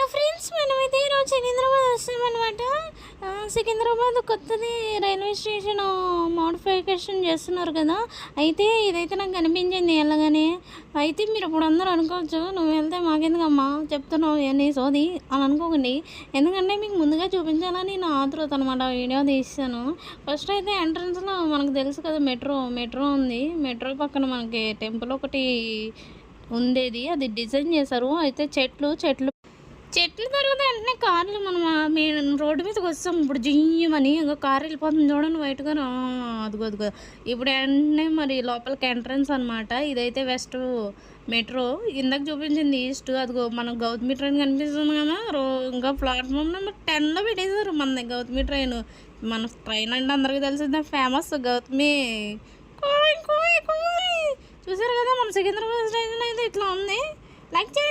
Hello friends మనమైతే ఈరోజు సికింద్రాబాద్ వస్తామన్నమాట. అనమాట సికింద్రాబాద్ కొత్తది రైల్వే స్టేషన్ మోడిఫికేషన్ చేస్తున్నారు కదా. అయితే ఇదైతే నాకు కనిపించింది వెళ్ళగానే అయితే మీరు ఇప్పుడు అందరూ అనుకోవచ్చు నువ్వు వెళ్తే మాకెందుకమ్మా? చెప్తున్నావు ఇవన్నీ సోది అని అనుకోకండి. ఎందుకంటే మీకు ముందుగా చూపించాలని నా ఆతృత అనమాట వీడియో తీస్తాను ఫస్ట్ అయితే ఎంట్రన్స్లో మనకు తెలుసు కదా మెట్రో మెట్రో ఉంది. మెట్రో పక్కన మనకి టెంపుల్ ఒకటి ఉండేది. అది డిజైన్ చేశారు. అయితే చెట్లు చెట్లు చెట్ల తర్వాత వెంటనే కార్లు మనం మేము రోడ్డు మీదకి వస్తాం. ఇప్పుడు జియ్యమని ఇంకా కారు వెళ్ళిపోతుంది చూడండి వైట్గా అదిగో అదిగో. ఇప్పుడు వెంటనే మరి లోపలికి ఎంట్రన్స్ అనమాట ఇదైతే వెస్ట్ మెట్రో. ఇందాక చూపించింది ఈస్ట్. అదిగో మనకు గౌతమి ట్రైన్ కనిపిస్తుంది కదా. రో ఇంకా ప్లాట్ఫామ్ నెంబర్ టెన్లో పెట్టేశారు మన గౌతమి ట్రైన్. మన ట్రైన్ అంటే అందరికీ తెలిసిందే ఫేమస్ గౌతమి. చూసారు కదా మన సికింద్రాబాద్ ట్రైన్ అయితే ఇట్లా ఉంది. లైక్ చేయండి.